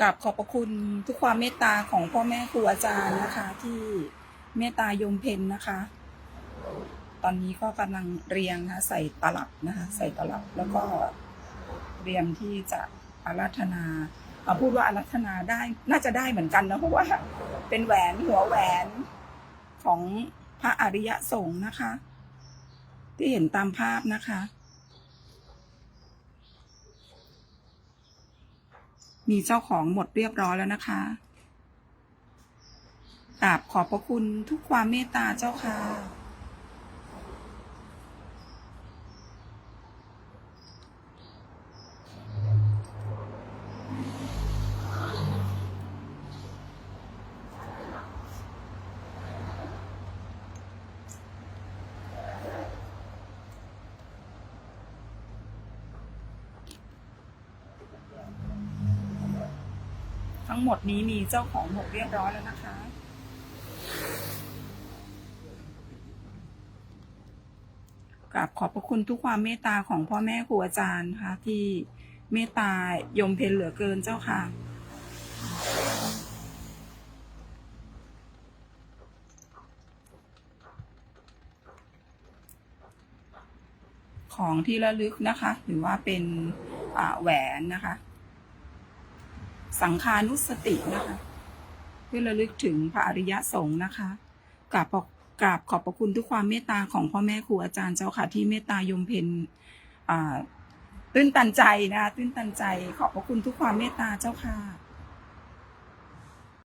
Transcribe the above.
กราบขอบพระคุณทุกความเมตตาของพ่อแม่ครูอาจารย์นะคะ ที่เมตตายมเพนนะคะ ตอนนี้ก็กำลังเรียงนะใส่ตลับนะคะใส่ตลับแล้วก็เรียมที่จะอาราธนาเอาพูดว่าอาราธนาได้น่าจะได้เหมือนกันนะเพราะว่าเป็นแหวนหัวแหวนของพระอริยสงฆ์นะคะ ที่เห็นตามภาพนะคะ มีเจ้าของหมดเรียบร้อยแล้วนะคะกราบขอบพระคุณทุกความเมตตาเจ้าค่ะ ทั้งหมดนี้มีเจ้าของหมดเรียบร้อยแล้วนะคะ กราบขอบพระคุณทุกความเมตตาของพ่อแม่ครูอาจารย์ค่ะที่เมตตายมเพนเหลือเกินเจ้าค่ะของที่ระลึกนะคะ หรือว่าเป็นแหวนนะคะ สังคานุสตินะคะ เพื่อระลึกถึงพระอริยสงฆ์นะคะกราบขอบกราบขอบพระคุณทุกความเมตตาของพ่อแม่ครูอาจารย์เจ้าค่ะที่เมตตายมเพนตื้นตันใจนะคะตื้นตันใจขอบพระคุณทุกความเมตตาเจ้าค่ะ